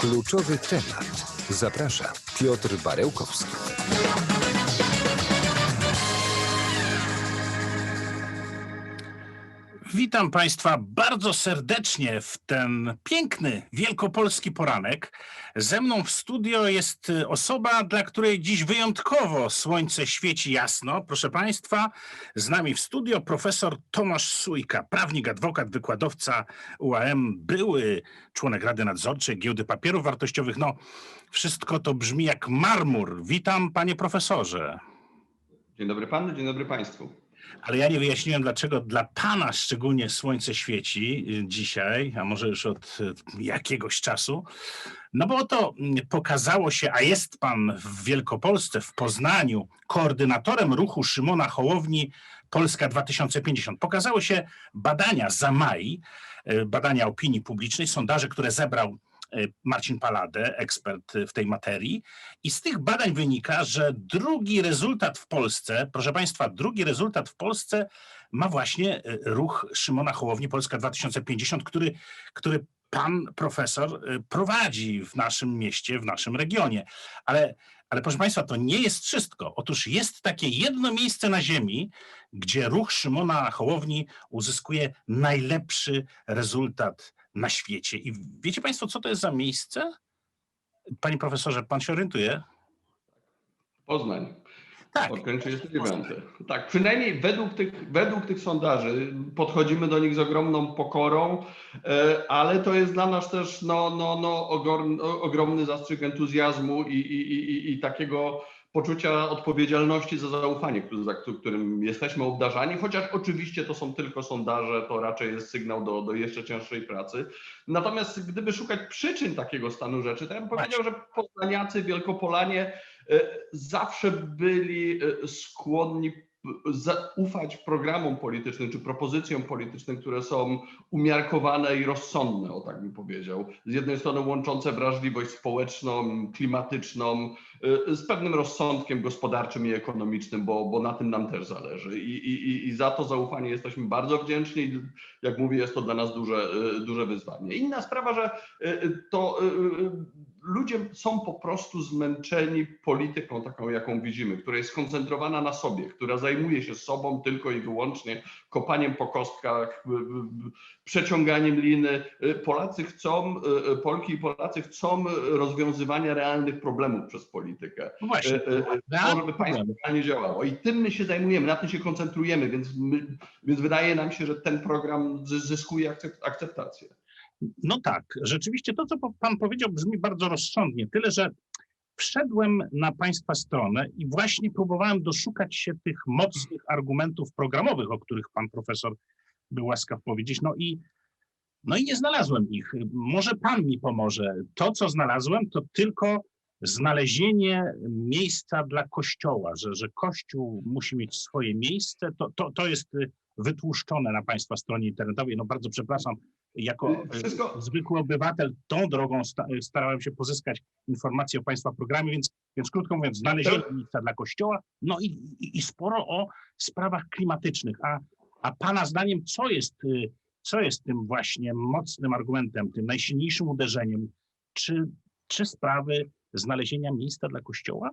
Kluczowy temat. Zaprasza Piotr Barełkowski. Witam Państwa bardzo serdecznie w ten piękny wielkopolski poranek. Ze mną w studio jest osoba, dla której dziś wyjątkowo słońce świeci jasno. Proszę Państwa, z nami w studio profesor Tomasz Sujka, prawnik, adwokat, wykładowca UAM, były członek Rady Nadzorczej Giełdy Papierów Wartościowych. No, wszystko to brzmi jak marmur. Witam, panie profesorze. Dzień dobry panu, dzień dobry państwu. Ale ja nie wyjaśniłem, dlaczego dla Pana szczególnie słońce świeci y, dzisiaj, a może już od y, jakiegoś czasu. No bo to mm, pokazało się, a jest Pan w Wielkopolsce, w Poznaniu, koordynatorem ruchu Szymona Hołowni Polska 2050. Pokazało się badania za maj, y, badania opinii publicznej, sondaże, które zebrał Marcin Paladę, ekspert w tej materii. I z tych badań wynika, że drugi rezultat w Polsce, proszę Państwa, drugi rezultat w Polsce ma właśnie ruch Szymona Hołowni Polska 2050, który, który pan profesor prowadzi w naszym mieście, w naszym regionie. Ale, ale proszę Państwa, to nie jest wszystko. Otóż jest takie jedno miejsce na Ziemi, gdzie ruch Szymona Hołowni uzyskuje najlepszy rezultat na świecie. I wiecie Państwo, co to jest za miejsce? Panie profesorze, pan się orientuje? Poznań. Tak. Okręg 39. Tak, przynajmniej według tych, według tych sondaży podchodzimy do nich z ogromną pokorą, e, ale to jest dla nas też no, no, no, ogromny zastrzyk entuzjazmu i, i, i, i takiego poczucia odpowiedzialności za zaufanie, za którym jesteśmy obdarzani, chociaż oczywiście to są tylko sondaże, to raczej jest sygnał do, do jeszcze cięższej pracy. Natomiast gdyby szukać przyczyn takiego stanu rzeczy, to ja bym powiedział, że poznaniacy, wielkopolanie e, zawsze byli e, skłonni zaufać programom politycznym czy propozycjom politycznym, które są umiarkowane i rozsądne, o tak bym powiedział. Z jednej strony łączące wrażliwość społeczną, klimatyczną, y, z pewnym rozsądkiem gospodarczym i ekonomicznym, bo, bo na tym nam też zależy. I, i, I za to zaufanie jesteśmy bardzo wdzięczni. Jak mówię, jest to dla nas duże, y, duże wyzwanie. Inna sprawa, że y, to ludzie są po prostu zmęczeni polityką taką, jaką widzimy, która jest skoncentrowana na sobie, która zajmuje się sobą tylko i wyłącznie kopaniem po kostkach, przeciąganiem liny. Polacy chcą, Polki i Polacy chcą rozwiązywania realnych problemów przez politykę. No właśnie. To, żeby państwo realnie działało. I tym my się zajmujemy, na tym się koncentrujemy, więc, my, więc wydaje nam się, że ten program zyskuje akceptację. No tak, rzeczywiście to, co pan powiedział, brzmi bardzo rozsądnie. Tyle, że wszedłem na państwa stronę i właśnie próbowałem doszukać się tych mocnych argumentów programowych, o których pan profesor był łaskaw powiedzieć. No i, no i nie znalazłem ich. Może pan mi pomoże. To, co znalazłem, to tylko znalezienie miejsca dla kościoła, że, że kościół musi mieć swoje miejsce. To, to, to jest wytłuszczone na państwa stronie internetowej. No bardzo przepraszam, jako Y, Wszystko... zwykły obywatel tą drogą starałem się pozyskać informacje o Państwa programie, więc, więc krótko mówiąc, znalezienie miejsca dla Kościoła, no i, i, i sporo o sprawach klimatycznych. A, a Pana zdaniem, co jest, y, co jest tym właśnie mocnym argumentem, tym najsilniejszym uderzeniem? Czy, czy sprawy znalezienia miejsca dla Kościoła?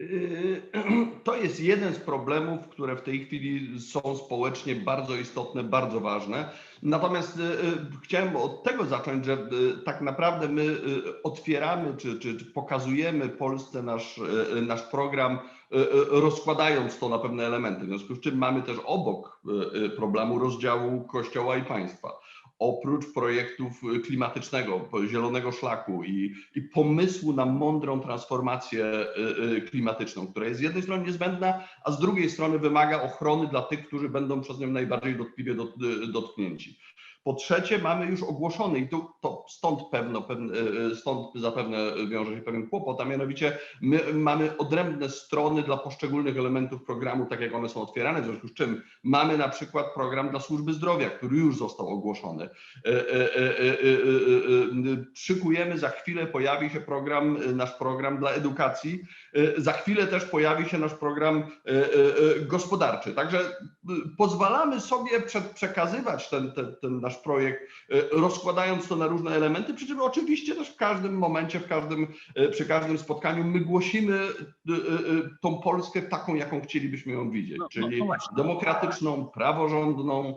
Yy, to jest jeden z problemów, które w tej chwili są społecznie bardzo istotne, bardzo ważne. Natomiast yy, chciałem od tego zacząć, że yy, tak naprawdę my otwieramy czy, czy pokazujemy Polsce nasz, nasz program, rozkładając to na pewne elementy. W związku z czym mamy też obok problemu rozdziału Kościoła i państwa oprócz projektów klimatycznego, zielonego szlaku i, i, pomysłu na mądrą transformację y, y, klimatyczną, która jest z jednej strony niezbędna, a z drugiej strony wymaga ochrony dla tych, którzy będą przez nią najbardziej dotkliwie y, dotknięci. Po trzecie, mamy już ogłoszony, i tu, to stąd, pewno, pewne, stąd zapewne wiąże się pewien kłopot, a mianowicie my mamy odrębne strony dla poszczególnych elementów programu, tak jak one są otwierane, w związku z czym mamy na przykład program dla służby zdrowia, który już został ogłoszony. Szykujemy, za chwilę pojawi się program, nasz program dla edukacji, za chwilę też pojawi się nasz program gospodarczy. Także pozwalamy sobie przekazywać ten, ten, ten nasz nasz projekt, e, rozkładając to na różne elementy, przy czym oczywiście też w każdym momencie, w każdym, e, przy każdym spotkaniu my głosimy e, tą Polskę taką, jaką chcielibyśmy ją widzieć, No, no, czyli no demokratyczną, praworządną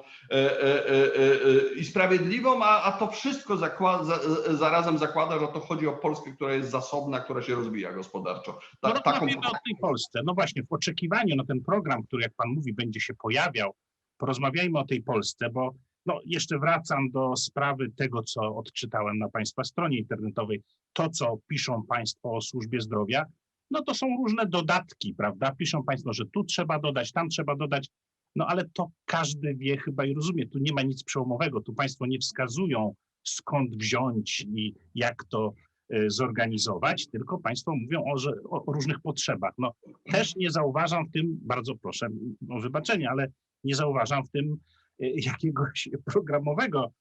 i sprawiedliwą, a, a to wszystko zakłada, za, zarazem zakłada, że to chodzi o Polskę, która jest zasobna, która się rozwija gospodarczo. No, Ta, taką, o tej Polsce. No właśnie, w oczekiwaniu na ten program, który, jak pan mówi, będzie się pojawiał, porozmawiajmy o tej Polsce, bo no, jeszcze wracam do sprawy tego, co odczytałem na państwa stronie internetowej. To, co piszą państwo o służbie zdrowia, no to są różne dodatki, prawda? Piszą państwo, że tu trzeba dodać, tam trzeba dodać. No ale to każdy wie chyba i rozumie. Tu nie ma nic przełomowego. Tu państwo nie wskazują, skąd wziąć i jak to e, zorganizować, tylko państwo mówią o, że, o różnych potrzebach. No, też nie zauważam w tym, bardzo proszę o wybaczenie, ale nie zauważam w tym jakiegoś programowego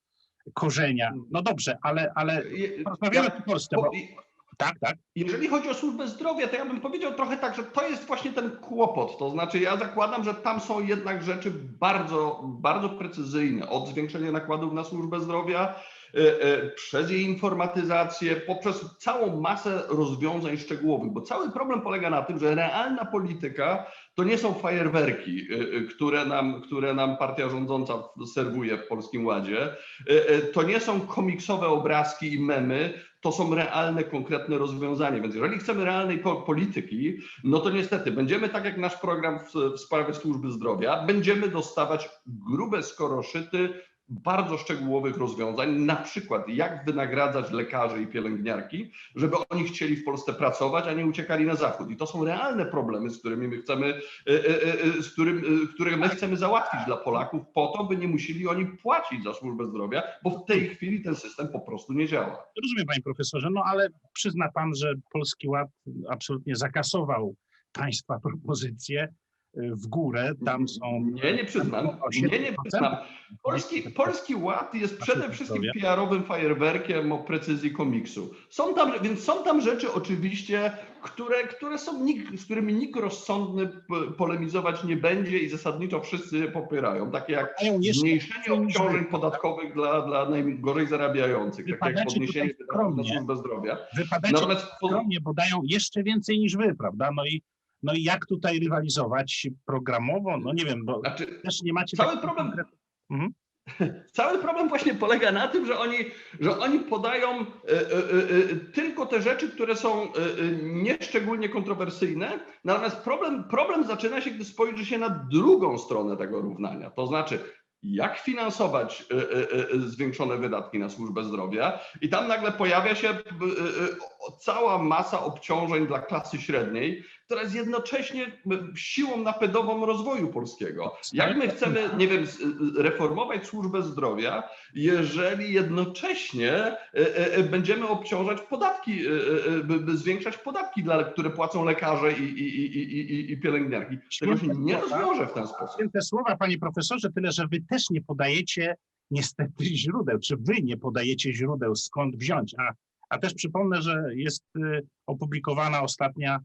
korzenia. No dobrze, ale, ale Je- rozmawiamy ja- o Polsce, po- bo tak, tak. Jeżeli chodzi o służbę zdrowia, to ja bym powiedział trochę tak, że to jest właśnie ten kłopot. To znaczy, ja zakładam, że tam są jednak rzeczy bardzo, bardzo precyzyjne. Od zwiększenia nakładów na służbę zdrowia, przez jej informatyzację, poprzez całą masę rozwiązań szczegółowych, bo cały problem polega na tym, że realna polityka to nie są fajerwerki, e, e, które nam, które nam partia rządząca serwuje w Polskim Ładzie. E, e, To nie są komiksowe obrazki i memy, to są realne, konkretne rozwiązania. Więc jeżeli chcemy realnej po- polityki, no to niestety będziemy tak jak nasz program w, w sprawie służby zdrowia, będziemy dostawać grube skoroszyty bardzo szczegółowych rozwiązań, na przykład jak wynagradzać lekarzy i pielęgniarki, żeby oni chcieli w Polsce pracować, a nie uciekali na zachód. I to są realne problemy, z którymi my chcemy, e, e, e, z którym, które my chcemy załatwić dla Polaków po to, by nie musieli oni płacić za służbę zdrowia, bo w tej chwili ten system po prostu nie działa. Rozumiem, panie profesorze, no ale przyzna pan, że Polski Ład absolutnie zakasował państwa propozycje y, w górę. Tam są. Nie, nie przyznam. Nie, nie 7%. przyznam. Polski, Polski Ład jest przede wszystkim PR-owym fajerwerkiem o precyzji komiksu. Są tam, więc są tam rzeczy oczywiście, które, które są z którymi nikt rozsądny polemizować nie będzie i zasadniczo wszyscy popierają. Takie jak zmniejszenie obciążeń wy. podatkowych dla, dla najgorzej zarabiających, takie jak podniesienie wydatków na służbę zdrowia. Wypadacie Natomiast skromnie, bo dają jeszcze więcej niż wy, prawda? No i, no i jak tutaj rywalizować programowo? No nie wiem, bo znaczy, też nie macie. Cały problem- konkretnych- Cały problem właśnie polega na tym, że oni, że oni podają e, e, e, tylko te rzeczy, które są nieszczególnie kontrowersyjne. Natomiast problem, problem zaczyna się, gdy spojrzy się na drugą stronę tego równania. To znaczy, jak finansować zwiększone wydatki na służbę zdrowia. I tam nagle pojawia się cała masa obciążeń dla klasy średniej, która jest jednocześnie e, siłą napędową rozwoju polskiego. Jak my chcemy, nie wiem, z- reformować służbę zdrowia, jeżeli jednocześnie e, e, e, będziemy obciążać podatki, e, e, zwiększać podatki, które płacą lekarze i, i, i, i, pielęgniarki. Tego się nie rozwiąże w ten sposób. Święte słowa, panie profesorze, tyle, że wy też nie podajecie niestety źródeł, czy wy nie podajecie źródeł, skąd wziąć. A, a też przypomnę, że jest y, opublikowana ostatnia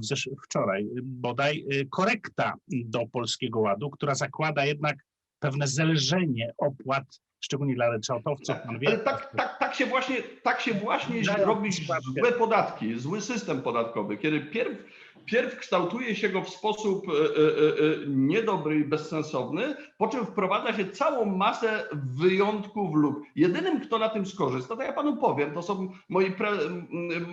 w zesz- wczoraj bodaj y, korekta do Polskiego Ładu, która zakłada jednak pewne zelżenie opłat, szczególnie dla ryczałtowców. Pan wie, Ale tak, tak, tak się właśnie, tak się właśnie robi złe podatki, zły system podatkowy, kiedy pierw, pierw kształtuje się go w sposób e, e, e, niedobry i bezsensowny, po czym wprowadza się całą masę wyjątków lub jedynym, kto na tym skorzysta, to ja panu powiem, to są moi,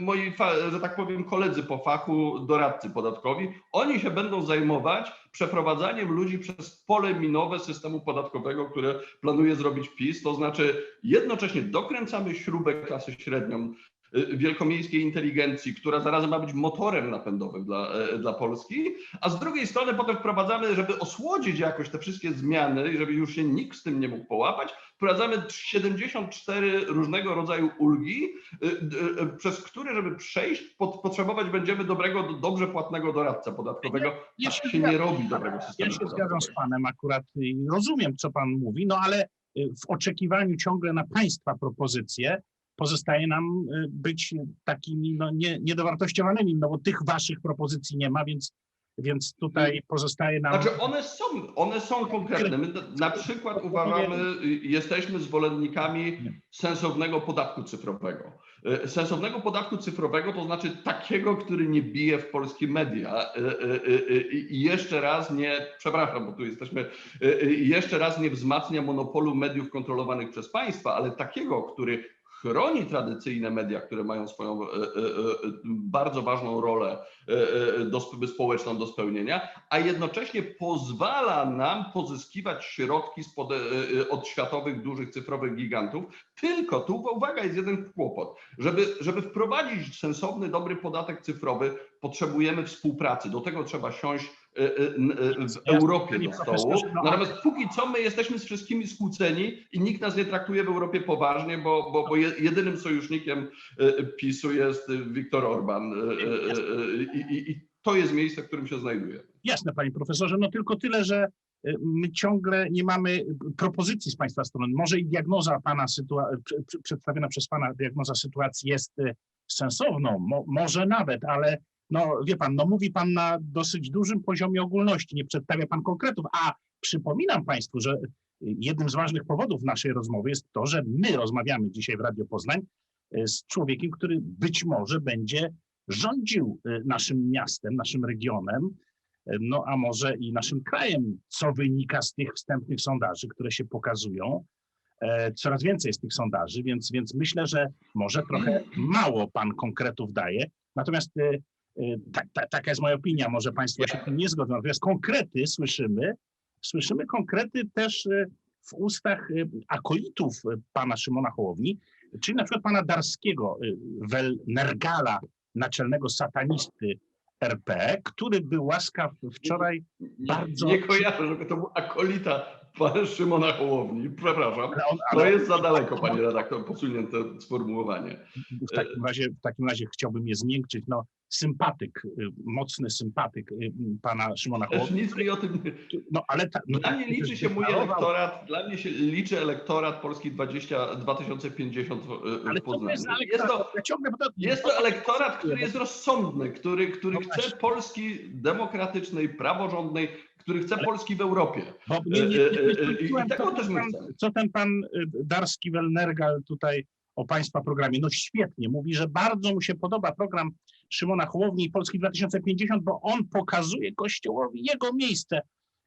moi że tak powiem, koledzy po fachu, doradcy podatkowi. Oni się będą zajmować przeprowadzaniem ludzi przez pole minowe systemu podatkowego, które planuje zrobić PiS, to znaczy jednocześnie dokręcamy śrubę klasy średnią wielkomiejskiej inteligencji, która zarazem ma być motorem napędowym dla, e, dla Polski, a z drugiej strony potem wprowadzamy, żeby osłodzić jakoś te wszystkie zmiany i żeby już się nikt z tym nie mógł połapać, wprowadzamy 74 różnego rodzaju ulgi, y, y, y, przez które, żeby przejść, pot, potrzebować będziemy dobrego, dobrze płatnego doradcę podatkowego. Ja Tak się się nie robi dobrego systemu Ja się zgadzam z panem akurat i rozumiem, co pan mówi, no ale y, w oczekiwaniu ciągle na państwa propozycje pozostaje nam y, być takimi no, nie, niedowartościowanymi, no bo tych waszych propozycji nie ma, więc więc tutaj pozostaje nam... Znaczy one są, one są konkretne. My na- przykład uważamy, y, jesteśmy zwolennikami sensownego podatku cyfrowego. Y, Sensownego podatku cyfrowego to znaczy takiego, który nie bije w polskie media. I jeszcze raz nie, przepraszam, bo tu jesteśmy, jeszcze raz nie wzmacnia monopolu mediów kontrolowanych przez państwa, ale takiego, który chroni tradycyjne media, które mają swoją y, y, y, bardzo ważną rolę do, sp- społeczną do spełnienia, a jednocześnie pozwala nam pozyskiwać środki od światowych dużych cyfrowych gigantów. Tylko tu, uwaga, jest jeden kłopot. Żeby, żeby wprowadzić sensowny, dobry podatek cyfrowy, potrzebujemy współpracy. Do tego trzeba siąść w Jasne, Europie panie do stołu. Natomiast póki co my jesteśmy z wszystkimi skłóceni i nikt nas nie traktuje w Europie poważnie, bo, bo, bo je- jedynym sojusznikiem PiSu jest Viktor Orban. I, i, I to jest miejsce, w którym się znajdujemy. Jasne, panie profesorze, no tylko tyle, że my ciągle nie mamy propozycji z państwa strony. Może i diagnoza pana przedstawiona przez pana diagnoza sytuacji jest sensowną, mo- może nawet, ale no wie pan, no mówi pan na dosyć dużym poziomie ogólności, nie przedstawia pan konkretów, a przypominam państwu, że jednym z ważnych powodów naszej rozmowy jest to, że my rozmawiamy dzisiaj w Radio Poznań y, z człowiekiem, który być może będzie rządził y, naszym miastem, naszym regionem, no a może i naszym krajem, co wynika z tych wstępnych sondaży, które się pokazują. E, Coraz więcej jest tych sondaży, więc, więc myślę, że może trochę mało pan konkretów daje. Natomiast e, e, ta, ta, taka jest moja opinia, może państwo się z tym nie zgodzą. Natomiast konkrety słyszymy, słyszymy konkrety też e, w ustach e, akolitów pana Szymona Hołowni, czyli na przykład pana Darskiego, e, Welnergala, naczelnego satanisty RP, który był łaskaw wczoraj, Bardzo- Nie kojarzę, żeby to był akolita pana Szymona Hołowni. Przepraszam. ale on, To ale jest za daleko, panie redaktor, posunięte sformułowanie. w takim razie, w takim razie chciałbym je zmiękczyć. No, sympatyk, y, mocny sympatyk y, pana Szymona Też Hołowni. nic mi o tym nie... No, ale ta, no, Dla tak, mnie to liczy też się mój elektorat, dla mnie się liczy elektorat Polski 20, 2050 w- Ale w to Poznaniu. jest, Jest to, to, jest to elektorat, który jest rozsądny, który, który No chce. Polski demokratycznej, praworządnej, który chce Polski w Europie. bo nie, nie, nie, e, e, nie, e, i tego co też chcemy. co ten pan y, Darski Welnergal tutaj o państwa programie. No świetnie, mówi, że bardzo mu się podoba program Szymona Hołowni i Polski 2050, bo on pokazuje Kościołowi jego miejsce.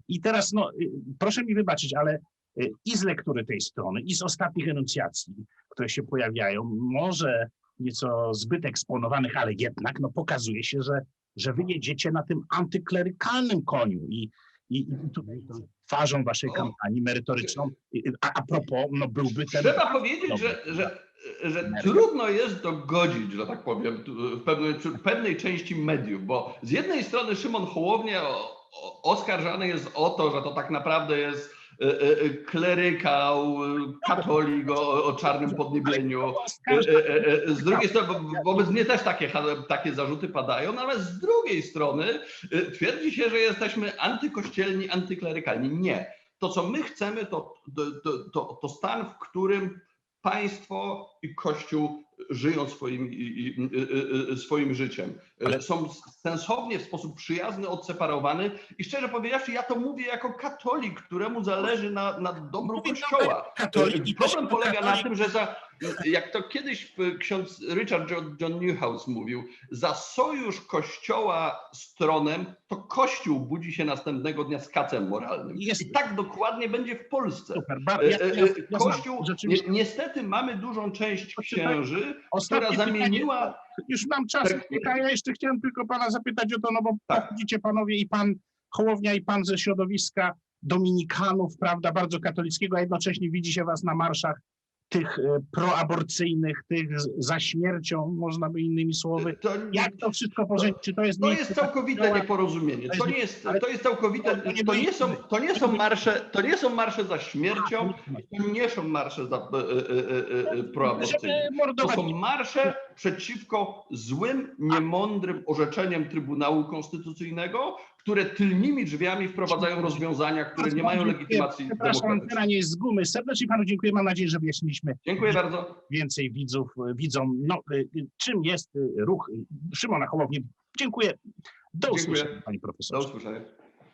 I teraz, no, y, proszę mi wybaczyć, ale y, i z lektury tej strony, i z ostatnich enuncjacji, które się pojawiają, może nieco zbyt eksponowanych, ale jednak, no, pokazuje się, że, że wy jedziecie na tym antyklerykalnym koniu i, i, i tutaj twarzą waszej kampanii merytoryczną. A, a propos, no byłby ten. Trzeba powiedzieć, że, że, że trudno jest dogodzić, że tak powiem, w pewnej, przy pewnej części mediów, bo z jednej strony Szymon Hołownia oskarżany jest o to, że to tak naprawdę jest klerykał, e, katolik o, o czarnym podniebieniu. E, e, e, Z drugiej strony, wo- wobec mnie też takie, takie zarzuty padają, no ale z drugiej strony e, twierdzi się, że jesteśmy antykościelni, antyklerykalni. Nie. To, co my chcemy, to, to, to, to stan, w którym państwo i Kościół żyją swoim, i, i, i, i, swoim życiem. Ale- Są sensownie, w sposób przyjazny odseparowany i szczerze powiedziawszy, ja to mówię jako katolik, któremu zależy na, na dobru Mówi Kościoła. katolik Problem polega na katolik- tym, że za, jak to kiedyś y, ksiądz Richard John, John Newhouse mówił, za sojusz Kościoła z tronem, to Kościół budzi się następnego dnia z kacem moralnym. Jest- I tak dokładnie będzie w Polsce. Super, E, ja, e, ja, e, ja znam, Kościół, rzeczywiście. niestety mamy dużą część Poczytaj- księży, Ostatnie która pytanie. zamieniła... Już mam czas. Tak. Ja jeszcze chciałem tylko pana zapytać o to, no bo Tak. pochodzicie panowie i pan Hołownia i pan ze środowiska dominikanów, prawda, bardzo katolickiego, a jednocześnie widzi się was na marszach tych e, proaborcyjnych, tych za śmiercią, można by innymi słowy. To, Jak to wszystko położyć? Czy to jest to jest całkowite nieporozumienie. To nie jest, to jest całkowite, to nie są, to nie są marsze, to nie są marsze za śmiercią, to nie są marsze za e, e, e, proaborcyjne. To są marsze przeciwko złym, niemądrym orzeczeniom Trybunału Konstytucyjnego, które tylnymi drzwiami wprowadzają rozwiązania, które nie mają Dziękuję. legitymacji Przepraszam, antena nie jest z gumy. Serdecznie panu dziękuję. Mam nadzieję, że wyjaśniliśmy Dziękuję bardzo. więcej widzów widzą, no, e, czym jest e, ruch Szymona Hołowni. Dziękuję Do Dziękuję. usłyszenia, panie Do profesorze. usłyszenia.